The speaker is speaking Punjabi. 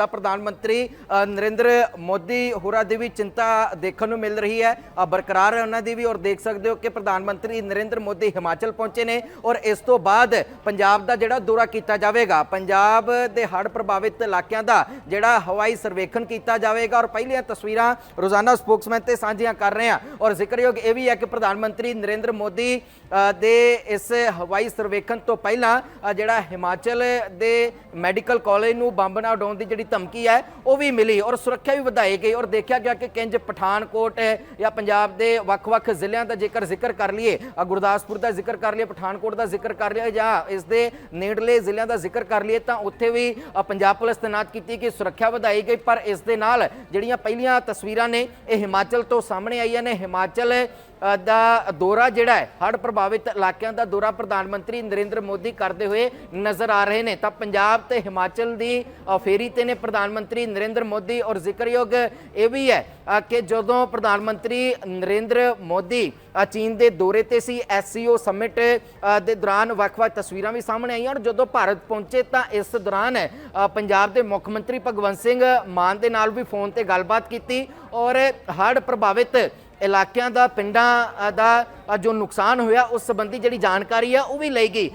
ਤਾਂ ਪ੍ਰਧਾਨ ਮੰਤਰੀ ਨਰਿੰਦਰ ਮੋਦੀ ਹੋਰਾਂ ਦੀ ਵੀ ਚਿੰਤਾ ਦੇਖਣ ਨੂੰ ਮਿਲ ਰਹੀ ਹੈ। ਬਰਕਰਾਰ ਹੈ ਉਹਨਾਂ ਦੀ ਵੀ ਔਰ ਦੇਖ ਸਕਦੇ ਹੋ ਕਿ ਪ੍ਰਧਾਨ ਮੰਤਰੀ ਨਰਿੰਦਰ ਮੋਦੀ ਹਿਮਾਚਲ ਪਹੁੰਚੇ ਨੇ ਔਰ ਇਸ ਤੋਂ ਬਾਅਦ ਪੰਜਾਬ ਦਾ ਜਿਹੜਾ ਦੌਰਾ ਕੀਤਾ ਜਾਵੇਗਾ, ਪੰਜਾਬ ਦੇ ਹੜ੍ਹ ਪ੍ਰਭਾਵਿਤ ਇਲਾਕਿਆਂ ਦਾ ਜਿਹੜਾ ਹਵਾਈ ਸਰਵੇਖਣ ਕੀਤਾ ਜਾਵੇਗਾ ਔਰ ਪਹਿਲੀਆਂ ਤਸਵੀਰਾਂ ਰੋਜ਼ਾਨਾ ਸਪੋਕਸਮੈਨ ਤੇ ਸਾਂਝੀਆਂ ਕਰ ਰਹੇ ਹਾਂ। ਔਰ ਜ਼ਿਕਰਯੋਗ ਇਹ ਵੀ ਹੈ ਕਿ ਪ੍ਰਧਾਨ ਮੰਤਰੀ ਨਰਿੰਦਰ ਮੋਦੀ ਦੇ ਇਸ ਹਵਾਈ ਸਰਵੇਖਣ ਤੋਂ ਪਹਿਲਾਂ ਜਿਹੜਾ ਹਿਮਾਚਲ ਦੇ ਮੈਡੀਕਲ ਕਾਲਜ ਨੂੰ ਬੰਬ ਨਾਲ ਉਡਾਉਣ ਦੀ ਜਿਹੜੀ ਧਮਕੀ ਹੈ, ਉਹ ਵੀ ਮਿਲੀ ਔਰ ਸੁਰੱਖਿਆ ਵੀ ਵਧਾਈ ਗਈ ਔਰ ਦੇਖਿਆ ਗਿਆ ਕਿ ਕਿੰਜ ਪਠਾਨਕੋਟ ਜਾਂ ਪੰਜਾਬ ਦੇ ਵੱਖ-ਵੱਖ ਜ਼ਿਲ੍ਹਿਆਂ ਦਾ ਜੇਕਰ ਜ਼ਿਕਰ ਕਰ ਲਈਏ ਗੁਰਦਾਸਪੁਰ ਦਾ ਜ਼ਿਕਰ ਕਰ ਲਈਏ, ਪਠਾਨਕੋਟ ਦਾ ਜ਼ਿਕਰ ਕਰ ਲਈਏ ਜਾਂ ਇਸ ਦੇ ਨੇੜਲੇ ਜ਼ਿਲ੍ਹਿਆਂ ਦਾ ਜ਼ਿਕਰ ਕਰ ਲਈਏ ਤਾਂ ਉੱਥੇ ਵੀ ਪੰਜਾਬ ਪੁਲਿਸ ਤੈਨਾਤ ਕੀਤੀ ਕਿ ਸੁਰੱਖਿਆ ਵਧਾਈ ਗਈ, ਪਰ ਇਸ ਦੇ ਨਾਲ ਜਿਹੜੀਆਂ ਪਹਿਲੀਆਂ ਤਸਵੀਰਾਂ ਨੇ, ਇਹ ਹਿਮਾਚਲ ਤੋਂ ਸਾਹਮਣੇ ਆਈਆਂ ਨੇ, ਹਿਮਾਚਲ ਦਾ ਦੌਰਾ ਜਿਹੜਾ ਹੈ, ਹੜ੍ਹ ਪ੍ਰਭਾਵਿਤ ਇਲਾਕਿਆਂ ਦਾ ਦੌਰਾ ਪ੍ਰਧਾਨ ਮੰਤਰੀ ਨਰਿੰਦਰ ਮੋਦੀ ਕਰਦੇ ਹੋਏ ਨਜ਼ਰ ਆ ਰਹੇ ਨੇ। ਤਾਂ ਪੰਜਾਬ ਤੇ ਹਿਮਾਚਲ ਦੀ ਫੇਰੀ ਤੇ ਨੇ ਪ੍ਰਧਾਨ ਮੰਤਰੀ ਨਰਿੰਦਰ ਮੋਦੀ ਔਰ ਜ਼ਿਕਰਯੋਗ ਇਹ ਵੀ ਹੈ ਕਿ ਜਦੋਂ ਪ੍ਰਧਾਨ ਮੰਤਰੀ ਨਰਿੰਦਰ ਮੋਦੀ ਚੀਨ ਦੇ ਦੌਰੇ ਤੇ ਸੀ ਐਸਸੀਓ ਸਮਿਟ ਦੇ ਦੌਰਾਨ ਵੱਖ-ਵੱਖ ਤਸਵੀਰਾਂ ਵੀ ਸਾਹਮਣੇ ਆਈਆਂ ਔਰ ਜਦੋਂ ਭਾਰਤ ਪਹੁੰਚੇ ਤਾਂ ਇਸ ਦੌਰਾਨ ਪੰਜਾਬ ਦੇ ਮੁੱਖ ਮੰਤਰੀ ਭਗਵੰਤ ਸਿੰਘ ਮਾਨ ਦੇ ਨਾਲ ਵੀ ਫੋਨ ਤੇ ਗੱਲਬਾਤ ਕੀਤੀ ਔਰ ਹੜ੍ਹ ਪ੍ਰਭਾਵਿਤ ਇਲਾਕਿਆਂ ਦਾ, ਪਿੰਡਾਂ ਦਾ ਜੋ ਨੁਕਸਾਨ ਹੋਇਆ, ਉਸ ਸੰਬੰਧੀ ਜਿਹੜੀ ਜਾਣਕਾਰੀ ਆ, ਉਹ ਵੀ ਲਈ ਗਈ।